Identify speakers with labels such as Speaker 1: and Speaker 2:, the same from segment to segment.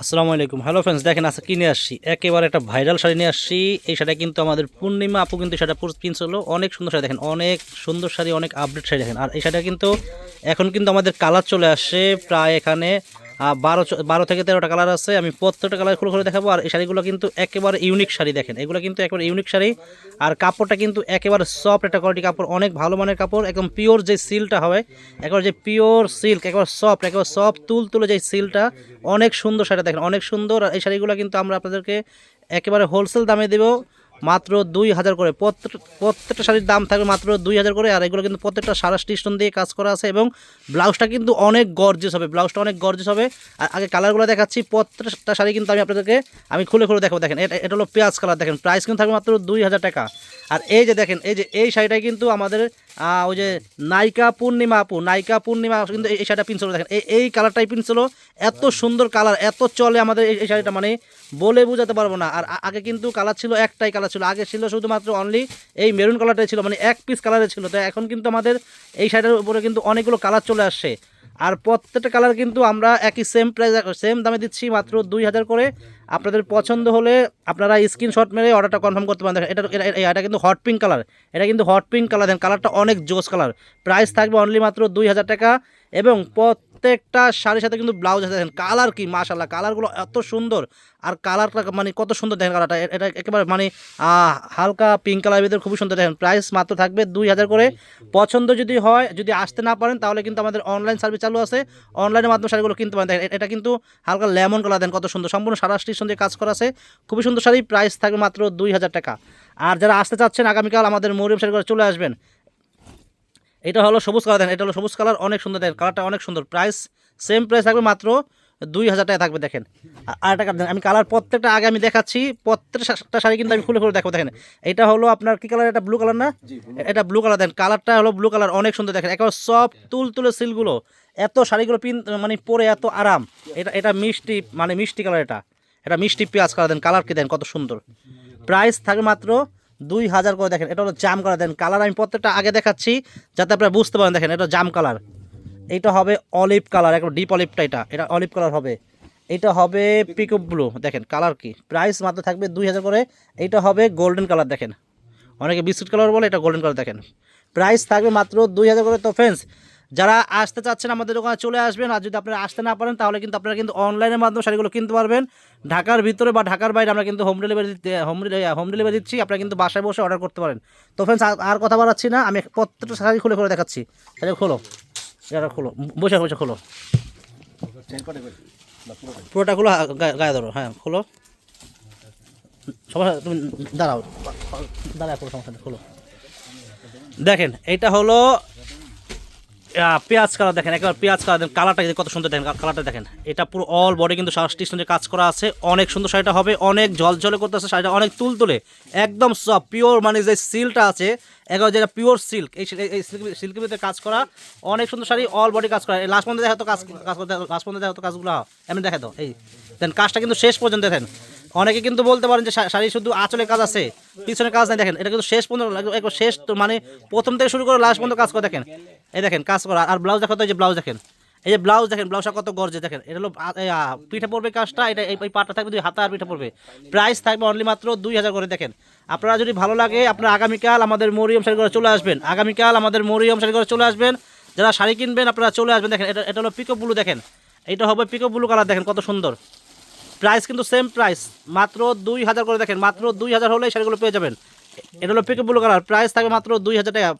Speaker 1: আসসালামু আলাইকুম। Hello friends দেখেন আসা কিনে আসছি? একেবারে একটা ভাইরাল শাড়ি নিয়ে আসছি। এই শাড়ি কিন্তু আমাদের পূর্ণিমা আপু কিন্তু সেটা কিনছিল। অনেক সুন্দর শাড়ি দেখেন, অনেক সুন্দর শাড়ি, অনেক আপডেট শাড়ি দেখেন। আর এই শাড়িটা কিন্তু এখন কিন্তু আমাদের কালার চলে আসে প্রায় এখানে বারো বারো থেকে তেরোটা কালার আছে। আমি প্রত্যেকটা কালার খুলে খুলে দেখাবো। আর এই শাড়িগুলো কিন্তু একেবারে ইউনিক শাড়ি দেখেন। এগুলো কিন্তু একেবারে ইউনিক শাড়ি। আর কাপড়টা কিন্তু একেবারে সফট একটা কোয়ালিটি কাপড়, অনেক ভালো মানের কাপড়, একদম পিওর যে সিলটা হবে, একেবারে যে পিওর সিল্ক একেবারে সফট একেবারে সফট তুল তুলে যে সিলটা অনেক সুন্দর শাড়ি দেখেন, অনেক সুন্দর। আর এই শাড়িগুলো কিন্তু আমরা আপনাদেরকে একেবারে হোলসেল দামে দেবো। মাত্র দুই হাজার করে। প্রত্যেক প্রত্যেকটা শাড়ির দাম থাকবে মাত্র দুই হাজার করে, আর এগুলো কিন্তু প্রত্যেকটা সারা স্টেশন দিয়ে কাজ করা আছে এবং ব্লাউজটা কিন্তু অনেক গর্জেস হবে, ব্লাউজটা অনেক গর্জেস হবে। আর আগে কালারগুলো দেখাচ্ছি, প্রত্যেকটা শাড়ি কিন্তু আমি আপনাদেরকে, আমি খুলে খুলে দেখাবো, দেখেন, এটা এটা হলো পেঁয়াজ কালার দেখেন প্রাইস কিন্তু থাকবে মাত্র দুই হাজার টাকা। আর এই যে দেখেন, এই যে, এই শাড়িটাই কিন্তু আমাদের ওই যে নায়িকা পূর্ণিমা আপু, নায়িকা পূর্ণিমা কিন্তু এই শাড়িটা পিনছিল দেখেন, এই এই কালারটাই পিনছিল এত সুন্দর কালার এত চলে আমাদের এই শাড়িটা মানে বলে বোঝাতে পারব না। আর আগে কিন্তু কালার ছিল একটাই কালার ছিল। আগে ছিল শুধুমাত্র অনলি এই মেরুন কালারটাই ছিল মানে এক পিস কালারে ছিল। তো এখন কিন্তু আমাদের এই শাড়িটার উপরে কিন্তু অনেকগুলো কালার চলে আসছে। আর প্রত্যেকটা কালার কিন্তু আমরা একই সেম প্রাইস সেম দামে দিচ্ছি মাত্র দুই হাজার করে। আপনাদের পছন্দ হলে আপনারা স্ক্রিনশট মেরে অর্ডারটা কনফার্ম করতে পারেন। দেখেন এটা, এটা- এটা- এটা কিন্তু হট পিঙ্ক কালার এটা কিন্তু হট পিঙ্ক কালার দেন কালারটা অনেক জোস কালার প্রাইস থাকবে অনলি মাত্র দুই হাজার টাকা। এবং প্রত্যেকটা শাড়ির সাথে কিন্তু ব্লাউজ আছে। দেখেন কালার কি মাশাল্লাহ কালারগুলো এত সুন্দর। আর কালারটা মানে কত সুন্দর দেখেন কালারটা এটা একেবারে মানে হালকা পিঙ্ক কালারের ভিতরে খুবই সুন্দর। দেখেন প্রাইস মাত্র থাকবে দুই হাজার করে। পছন্দ যদি হয়, যদি আসতে না পারেন, তাহলে কিন্তু আমাদের অনলাইন সার্ভিস চালু আছে। অনলাইনের মাধ্যমে শাড়িগুলো কিনতে পারেন। দেখেন, এটা কিন্তু হালকা লেমন কালার দেন কত সুন্দর। সম্পূর্ণ সারা স্টেশন দিয়ে কাজ করা আছে। খুবই সুন্দর শাড়ি প্রাইস থাকবে মাত্র দুই হাজার টাকা। আর যারা আসতে চাচ্ছেন, আগামীকাল আমাদের মরিয়ম শাড়িগুলো চলে আসবেন। এটা হলো সবুজ কালার দেন এটা হলো সবুজ কালার অনেক সুন্দর দেখেন কালারটা অনেক সুন্দর। প্রাইস সেম প্রাইস থাকবে মাত্র দুই হাজার টাকা থাকবে দেখেন। আর একটা দেন আমি কালার প্রত্যেকটা আগে আমি দেখাচ্ছি প্রত্যেকটা শাড়ি কিন্তু আমি খুলে খুলে দেখো দেখেন। এটা হলো আপনার কি কালার এটা ব্লু কালার না? এটা ব্লু কালার দেন কালারটা হলো ব্লু কালার অনেক সুন্দর দেখেন। একেবারে সব তুল তুলে সিলগুলো। এত শাড়িগুলো পিন মানে পরে এত আরাম। এটা এটা মিষ্টি মানে মিষ্টি কালার এটা। এটা মিষ্টি পেঁয়াজ কালার দেন কালার কি দেন কত সুন্দর। প্রাইস থাকবে মাত্র দুই হাজার করে দেখেন, এটা হলো জাম কালার দেখেন কালার আমি প্রত্যেকটা আগে দেখাচ্ছি, যাতে আপনারা বুঝতে পারেন, দেখেন এটা জাম কালার এইটা হবে অলিভ কালার একটা ডিপ অলিভটা এটা। এটা অলিভ কালার হবে। এটা হবে পিকআপ ব্লু দেখেন কালার কি? প্রাইস মাত্র থাকবে দুই হাজার করে। এইটা হবে গোল্ডেন কালার দেখেন। অনেকে বিস্কুট কালার বলে, এটা গোল্ডেন কালার দেখেন। প্রাইস থাকবে মাত্র দুই হাজার করে। তো ফ্রেন্ডস যারা আসতে চাচ্ছেন আমাদের দোকানে চলে আসবেন, আর যদি আপনারা আসতে না পারেন, তাহলে কিন্তু আপনারা কিন্তু অনলাইনের মাধ্যমে শাড়িগুলো কিনতে পারবেন। ঢাকার ভিতরে বা ঢাকার বাইরে আমরা কিন্তু home delivery home home delivery দিচ্ছি, আপনারা কিন্তু বাসায় বসে অর্ডার করতে পারেন। তো ফ্রেন্ডস আর কথা বাড়াচ্ছি না, আমি প্রত্যেকটা শাড়ি খুলে খুলে দেখাচ্ছি। তাহলে খোলো। এটা খোলো। বসে বসে খোলো। পুরোটা খোলো হা- গায়ে- ধরো হ্যাঁ খোলো। সবার তুমি দাঁড়াও। দাঁড়াও, কোনো সমস্যা খোলো। দেখেন, এটা হলো পেঁয়াজ কালার দেখেন, একবার পেঁয়াজ কালার দেখেন, কালারটা কত সুন্দর দেখেন কালারটা দেখেন। এটা পুরো অল বডি কিন্তু স্টেশনে কাজ করা আছে। অনেক সুন্দর শাড়িটা হবে, অনেক ঝলঝলে করতেছে, শাড়িটা অনেক তুল তুলে একদম সব পিওর মানে যে সিল্কটা আছে, একবার যেটা পিওর সিল্ক এই সিল- এই সিল্কের ভিতরে কাজ করা, অনেক সুন্দর শাড়ি অল বডি কাজ করা। লাস্ট পর্যন্ত দেখা তো কাজ কাজ করতে লাস্ট পর্যন্ত দেখা তো কাজগুলো এমনি দেখা তো এই, দেন, কাজটা কিন্তু শেষ পর্যন্ত দেখেন। অনেকে কিন্তু বলতে পারেন যে শাড়ি শুধু আঁচলে কাজ আছে পিছনে কাজ নাই, দেখেন, এটা কিন্তু শেষ পর্যন্ত শেষ তো মানে প্রথম থেকে শুরু করে লাস্ট পর্যন্ত কাজ করে, দেখেন। এই দেখেন, কাজ করা, আর ব্লাউজ দেখো তো, এই যে ব্লাউজ দেখেন। এই যে ব্লাউজ দেখেন ব্লাউজটা কত গর্জে দেখেন, এটা হলো পিঠে পড়বে কাজটা, এটা এই পাটটা থাকবে দুই হাতা আর পিঠে পড়বে প্রাইস থাকবে অনলি মাত্র দুই হাজার করে, দেখেন। আপনারা যদি ভালো লাগে, আপনারা আগামীকাল আমাদের মরিয়ম শাড়ি করে চলে আসবেন। আগামীকাল আমাদের মরিয়ম শাড়ি করে চলে আসবেন। যারা শাড়ি কিনবেন, আপনারা চলে আসবেন, দেখেন, এটা এটা হলো পিকো ব্লু দেখেন। এটা হবে পিকো ব্লু কালার দেখেন কত সুন্দর। প্রাইস কিন্তু সেম প্রাইস মাত্র দুই হাজার করে দেখেন, মাত্র দুই হাজার হলে শাড়িগুলো পেয়ে যাবেন। এটা হলো পিকআপ ব্লু কালার প্রাইস থাকবে মাত্র দুই হাজার টাকা।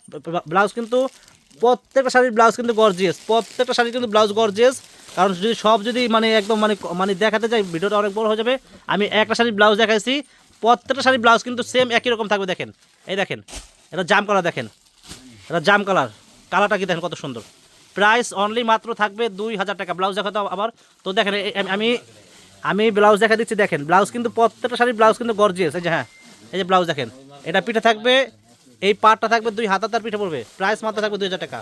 Speaker 1: ব্লাউজ কিন্তু প্রত্যেকটা শাড়ির ব্লাউজ কিন্তু গর্জিয়াস প্রত্যেকটা শাড়ির কিন্তু ব্লাউজ গর্জিয়াস কারণ যদি সব যদি মানে একদম মানে মানে দেখাতে যাই ভিডিওটা অনেক বড় হয়ে যাবে। আমি একটা শাড়ির ব্লাউজ দেখাইছি। প্রত্যেকটা শাড়ির ব্লাউজ কিন্তু সেম একই রকম থাকবে, দেখেন। এই দেখেন, এটা জাম কালার দেখেন। এটা জাম কালার কালারটা কি দেখেন কত সুন্দর। প্রাইস অনলি মাত্র থাকবে দুই হাজার টাকা। ব্লাউজ দেখাতে আবার। তো দেখেন আমি আমি ব্লাউজ দেখা দিচ্ছি, দেখেন। ব্লাউজ কিন্তু প্রত্যেকটা শাড়ির ব্লাউজ কিন্তু গর্জিয়াস এই যে হ্যাঁ। এই যে ব্লাউজ দেখেন। এটা পিঠে থাকবে, এই পাটটা থাকবে দুই হাতা তার পিঠে পড়বে। প্রাইস মাত্র থাকবে দুই হাজার টাকা।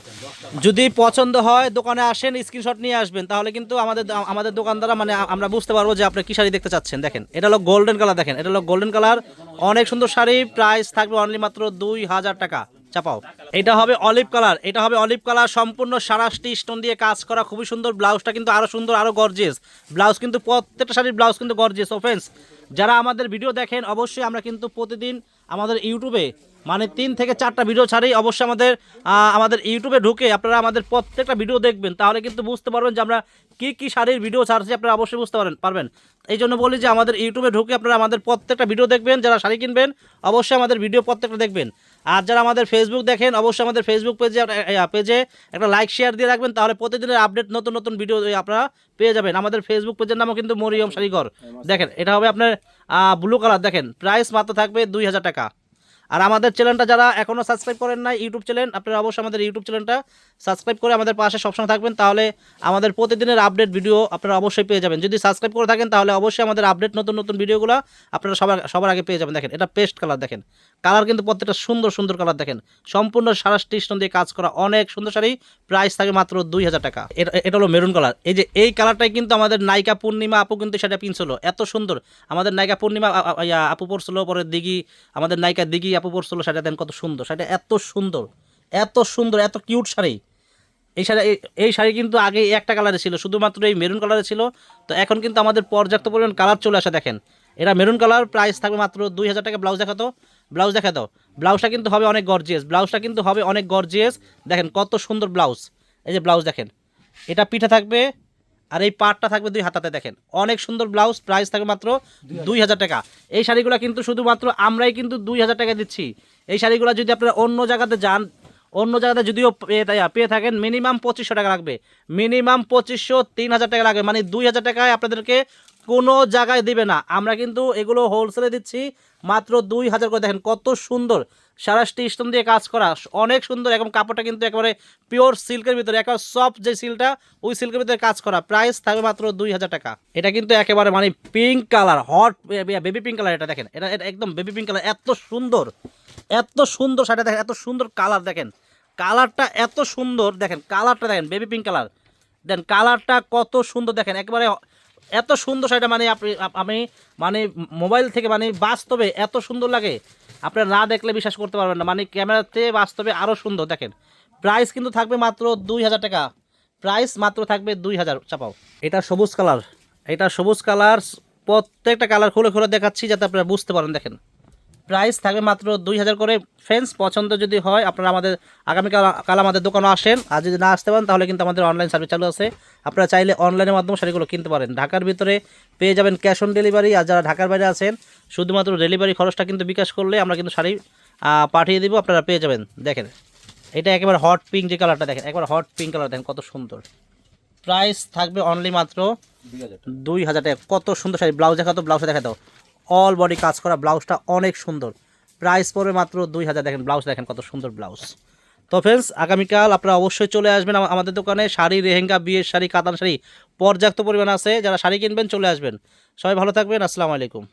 Speaker 1: যদি পছন্দ হয়, দোকানে আসেন স্ক্রিনশট নিয়ে আসবেন, তাহলে কিন্তু আমাদের আমাদের দোকানদারা মানে আমরা বুঝতে পারব যে আপনি কি শাড়ি দেখতে চাচ্ছেন। দেখেন, এটা হলো গোল্ডেন কালার দেখেন। এটা হলো গোল্ডেন কালার অনেক সুন্দর শাড়ি প্রাইস থাকবে অনলি মাত্র দুই হাজার টাকা। চাপাও। এটা হবে অলিভ কালার, এটা হবে অলিভ কালার, সম্পূর্ণ সারাশটি স্টোন দিয়ে কাজ করা, খুবই সুন্দর ব্লাউজটা কিন্তু আরও সুন্দর, আরও গর্জিয়াস ব্লাউজ কিন্তু প্রত্যেকটা শাড়ির ব্লাউজ কিন্তু গর্জিয়াস ওফেন্স যারা আমাদের ভিডিও দেখেন, অবশ্যই আমরা কিন্তু প্রতিদিন আমাদের ইউটিউবে মানে তিন থেকে চারটা ভিডিও ছাড়ি অবশ্যই আমাদের আমাদের ইউটিউবে ঢুকে আপনারা আমাদের প্রত্যেকটা ভিডিও দেখবেন। তাহলে কিন্তু বুঝতে পারবেন যে আমরা কী কী শাড়ির ভিডিও ছাড়ছি, আপনারা অবশ্যই বুঝতে পারেন, পারবেন। এই জন্য বলি যে আমাদের ইউটিউবে ঢুকে আপনারা আমাদের প্রত্যেকটা ভিডিও দেখবেন, যারা শাড়ি কিনবেন, অবশ্যই আমাদের ভিডিও প্রত্যেকটা দেখবেন। আর যারা আমাদের ফেসবুক দেখেন অবশ্যই আমাদের ফেসবুক পেজে পেজে একটা লাইক শেয়ার দিয়ে রাখবেন তাহলে প্রতিদিনের আপডেট নতুন নতুন ভিডিও আপনারা পেয়ে যাবেন। আমাদের ফেসবুক পেজের নামও কিন্তু মরিয়ম শাড়িঘর দেখেন এটা হবে আপনার ব্লু কালার দেখেন প্রাইস মাত্র থাকবে দুই হাজার টাকা। আর আমাদের চ্যানেলটা যারা এখনও সাবস্ক্রাইব করেন না ইউটিউব চ্যানেল আপনারা অবশ্যই আমাদের ইউটিউব চ্যানেলটা সাবস্ক্রাইব করে আমাদের পাশে সবসময় থাকবেন তাহলে আমাদের প্রতিদিনের আপডেট ভিডিও আপনারা অবশ্যই পেয়ে যাবেন। যদি সাবস্ক্রাইব করে থাকেন তাহলে অবশ্যই আমাদের আপডেট নতুন নতুন ভিডিওগুলো আপনারা সবার সবার আগে পেয়ে যাবেন। দেখেন এটা পেস্ট কালার দেখেন। কালার কিন্তু প্রত্যেকটা সুন্দর সুন্দর কালার দেখেন। সম্পূর্ণ সারা স্টেশন দিয়ে কাজ করা অনেক সুন্দর শাড়ি। প্রাইস থাকে মাত্র দুই হাজার টাকা। এটা হলো মেরুন কালার। এই যে, এই কালারটাই কিন্তু আমাদের নায়িকা পূর্ণিমা আপু কিন্তু সেটা পিনছিল। এত সুন্দর। আমাদের নায়িকা পূর্ণিমা আপু পড়ছিল পরে দিঘি, আমাদের নায়িকা দিঘি আপু পড়ছিল সেটা দেন কত সুন্দর। সেটা এত সুন্দর এত সুন্দর, এত কিউট শাড়ি। এই শাড়ি এই শাড়ি কিন্তু আগে একটা কালারে ছিল, শুধুমাত্র এই মেরুন কালারে ছিল। তো এখন কিন্তু আমাদের পর্যাপ্ত পরিমাণ কালার চলে আসে, দেখেন। এটা মেরুন কালার প্রাইস থাকবে মাত্র দুই হাজার টাকা ব্লাউজ দেখাতো। ব্লাউজ দেখা দাও ব্লাউজটা কিন্তু হবে অনেক গর্জিয়াস ব্লাউজটা কিন্তু হবে অনেক গর্জিয়াস দেখেন কত সুন্দর ব্লাউজ এই যে ব্লাউজ দেখেন। এটা পিঠে থাকবে, আর এই পাটটা থাকবে দুই হাতাতে দেখেন। অনেক সুন্দর ব্লাউজ প্রাইস থাকবে মাত্র দুই হাজার টাকা। এই শাড়িগুলো কিন্তু শুধুমাত্র আমরাই কিন্তু দুই হাজার টাকা দিচ্ছি। এই শাড়িগুলো যদি আপনারা অন্য জায়গাতে যান, অন্য জায়গাতে যদিও পেয়ে থাকেন মিনিমাম পঁচিশশো টাকা লাগবে। মিনিমাম পঁচিশশো, তিন হাজার টাকা লাগবে। মানে দুই হাজার টাকায় আপনাদেরকে কোনো জায়গায় দিবে না। আমরা কিন্তু এগুলো হোলসেলে দিচ্ছি মাত্র দুই হাজার করে। দেখেন কত সুন্দর সারা স্টোন দিয়ে কাজ করা। অনেক সুন্দর এবং কাপড়টা কিন্তু একেবারে পিওর সিল্কের ভিতরে, একেবারে সফট যে সিলটা ওই সিল্কের ভিতরে কাজ করা। প্রাইস থাকবে মাত্র দুই হাজার টাকা। এটা কিন্তু একেবারে মানে pink colour hot baby pink colour এটা দেখেন। এটা এটা একদম বেবি পিঙ্ক কালার এত সুন্দর এত সুন্দর শাড়িটা দেখেন, এত সুন্দর কালার দেখেন। কালারটা এত সুন্দর, দেখেন কালারটা দেখেন বেবি পিঙ্ক কালার দেন কালারটা কত সুন্দর দেখেন, একেবারে এত সুন্দর শাড়িটা মানে আপনি আমি মানে মোবাইল থেকে মানে বাস্তবে এত সুন্দর লাগে। আপনারা না দেখলে বিশ্বাস করতে পারবেন না। মানে ক্যামেরাতে বাস্তবে আরও সুন্দর, দেখেন। প্রাইস কিন্তু থাকবে মাত্র দুই হাজার টাকা। প্রাইস মাত্র থাকবে দুই হাজার, চাপাও। এটা সবুজ কালার। এটা সবুজ কালার। প্রত্যেকটা কালার খুলে খুলে দেখাচ্ছি যাতে আপনারা বুঝতে পারেন, দেখেন। প্রাইস থাকবে মাত্র দুই হাজার করে। ফ্রেন্ডস পছন্দ যদি হয় আপনারা আমাদের আগামীকাল কাল আমাদের দোকানে আসেন। আর যদি না আসতে পারেন তাহলে কিন্তু আমাদের অনলাইন সার্ভিস চালু আছে। আপনারা চাইলে অনলাইনের মাধ্যমে শাড়িগুলো কিনতে পারেন। ঢাকার ভিতরে পেয়ে যাবেন ক্যাশ অন ডেলিভারি আর যারা ঢাকার বাইরে আছেন শুধুমাত্র ডেলিভারি খরচটা কিন্তু বিকাশ করলে আমরা কিন্তু শাড়ি পাঠিয়ে দিব আপনারা পেয়ে যাবেন। দেখেন এটা একেবারে হট পিঙ্ক যে কালারটা দেখেন একবার হট পিঙ্ক কালার দেখেন কত সুন্দর। প্রাইস থাকবে অনলি মাত্র দুই হাজার টাকা। কত সুন্দর শাড়ি ব্লাউজ দেখা তো ব্লাউজে দেখা দাও অল বডি কাজ করা ব্লাউজটা অনেক সুন্দর। প্রাইস পড়বে মাত্র দুই হাজার। দেখেন ব্লাউজ দেখেন কত সুন্দর ব্লাউজ। তো ফ্রেন্ডস আগামীকাল আপনারা অবশ্যই চলে আসবেন আমাদের দোকানে। শাড়ি রেহেঙ্গা বিয়ের শাড়ি, কাতান শাড়ি পর্যাপ্ত পরিমাণ আছে। যারা শাড়ি কিনবেন চলে আসবেন। সবাই ভালো থাকবেন। আসসালামু আলাইকুম।